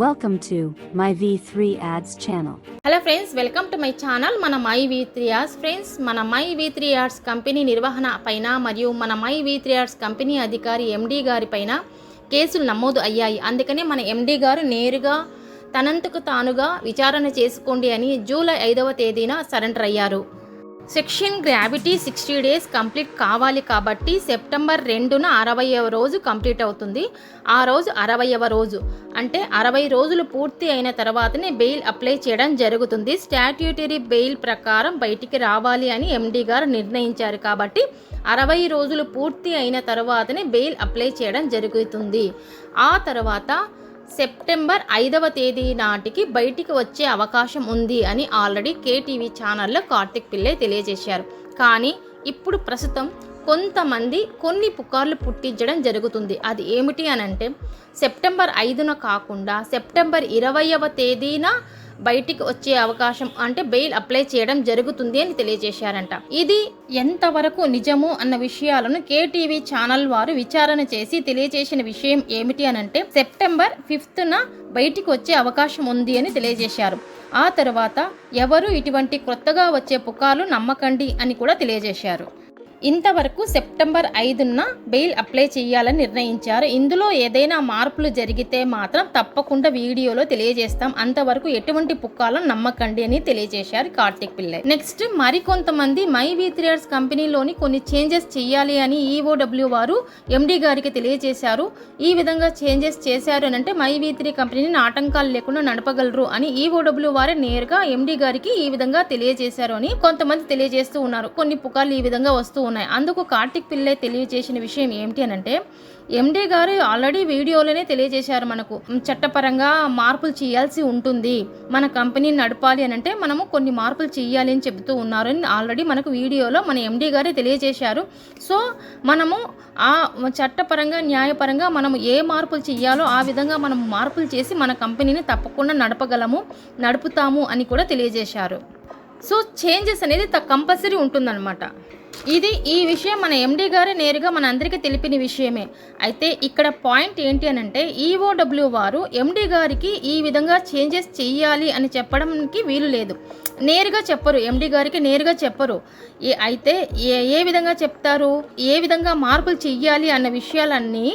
Welcome to my V three ads channel hello friends welcome to my channel మన my V three ads friends మన my V three ads company నిర్వహణ పైన మరియు మన my V three ads company అధికారి MD గారి పైన కేసులు నమోదు అయ్యాయి అందుకనే మన ఎండి గారు నేరుగా తనంతకు తానుగా విచారణ చేసుకోండి అని జూలై ఐదవ తేదీన సరెండర్ అయ్యారు section gravity sixty days complete కావాలి కాబట్టి సెప్టెంబర్ రెండున అరవైవ రోజు కంప్లీట్ అవుతుంది. ఆ రోజు అరవైవ రోజు. అంటే అరవై రోజులు పూర్తి అయిన తర్వాతనే బెయిల్ అప్లై చేయడం జరుగుతుంది. స్టాట్యూటరీ బెయిల్ ప్రకారం బయటికి రావాలి అని ఎండీ గారు నిర్ణయించారు కాబట్టి అరవై రోజులు పూర్తి అయిన తర్వాతనే బెయిల్ అప్లై చేయడం జరుగుతుంది. ఆ తర్వాత సెప్టెంబర్ ఐదవ తేదీ నాటికి బయటికి వచ్చే అవకాశం ఉంది అని ఆల్రెడీ కేటీవీ ఛానల్లో కార్తిక్ పిల్లే తెలియజేశారు. కానీ ఇప్పుడు ప్రస్తుతం కొంతమంది కొన్ని పుకార్లు పుట్టించడం జరుగుతుంది. అది ఏమిటి అని అంటే సెప్టెంబర్ ఐదున కాకుండా సెప్టెంబర్ ఇరవైవ తేదీన బయటికి వచ్చే అవకాశం అంటే బెయిల్ అప్లై చేయడం జరుగుతుంది అని తెలియజేశారంట. ఇది ఎంతవరకు నిజము అన్న విషయాలను కేటీవీ ఛానల్ వారు విచారణ చేసి తెలియజేసిన విషయం ఏమిటి అని అంటే సెప్టెంబర్ ఫిఫ్త్న బయటికి వచ్చే అవకాశం ఉంది అని తెలియజేశారు. ఆ తర్వాత ఎవరు ఇటువంటి కొత్తగా వచ్చే పుకార్లు నమ్మకండి అని కూడా తెలియజేశారు. ఇంతవరకు సెప్టెంబర్ ఐదున బెయిల్ అప్లై చేయాలని నిర్ణయించారు. ఇందులో ఏదైనా మార్పులు జరిగితే మాత్రం తప్పకుండా వీడియోలో తెలియజేస్తాం. అంతవరకు ఎటువంటి పుక్కాలను నమ్మకండి అని తెలియజేశారు కార్తిక్ పిల్లై. నెక్స్ట్ మరికొంతమంది మై వి త్రియర్స్ కంపెనీలోని కొన్ని చేంజెస్ చేయాలి అని ఈఓడబ్ల్యూ వారు ఎండి గారికి తెలియజేశారు. ఈ విధంగా చేంజెస్ చేశారు అని అంటే మై వి త్రీ కంపెనీని ఆటంకాలు లేకుండా నడపగలరు అని ఈఓడబ్ల్యూ వారే నేరుగా ఎండి గారికి ఈ విధంగా తెలియజేశారు అని కొంతమంది తెలియజేస్తూ ఉన్నారు. కొన్ని పుకార్లు ఈ విధంగా వస్తూ ఉన్నాయి. అందుకు కార్తిక్ పిల్లే తెలియజేసిన విషయం ఏమిటి అని అంటే ఎండీ గారు ఆల్రెడీ వీడియోలోనే తెలియజేశారు మనకు. చట్టపరంగా మార్పులు చేయాల్సి ఉంటుంది. మన కంపెనీని నడపాలి అని అంటే మనము కొన్ని మార్పులు చేయాలి అని చెబుతూ ఉన్నారు అని ఆల్రెడీ మనకు వీడియోలో మన ఎండి గారే తెలియజేశారు. సో మనము ఆ చట్టపరంగా న్యాయపరంగా మనము ఏ మార్పులు చేయాలో ఆ విధంగా మనం మార్పులు చేసి మన కంపెనీని తప్పకుండా నడపగలము నడుపుతాము అని కూడా తెలియజేశారు. సో చేంజెస్ అనేది త కంపల్సరీ ఉంటుందన్నమాట. ఇది ఈ విషయం మన ఎండి గారే నేరుగా మన అందరికీ తెలిపిన విషయమే. అయితే ఇక్కడ పాయింట్ ఏంటి అని అంటే ఈఓడబ్ల్యూ వారు ఎండి గారికి ఈ విధంగా చేంజెస్ చెయ్యాలి అని చెప్పడానికి వీలు లేదు. నేరుగా చెప్పరు ఎండి గారికి నేరుగా చెప్పరు. ఏ అయితే ఏ ఏ విధంగా చెప్తారు ఏ విధంగా మార్పులు చెయ్యాలి అన్న విషయాలన్నీ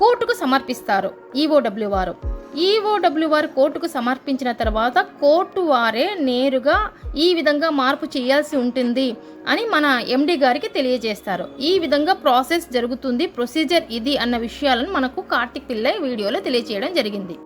కోర్టుకు సమర్పిస్తారు ఈఓడబ్ల్యూ వారు. ఈఓడబ్ల్యూఆర్ కోర్టుకు సమర్పించిన తర్వాత కోర్టు వారే నేరుగా ఈ విధంగా మార్పు చేయాల్సి ఉంటుంది అని మన ఎండి గారికి తెలియజేస్తారు. ఈ విధంగా ప్రాసెస్ జరుగుతుంది ప్రొసీజర్ ఇది అన్న విషయాలను మనకు కార్తిక్ పిల్లై వీడియోలో తెలియజేయడం జరిగింది.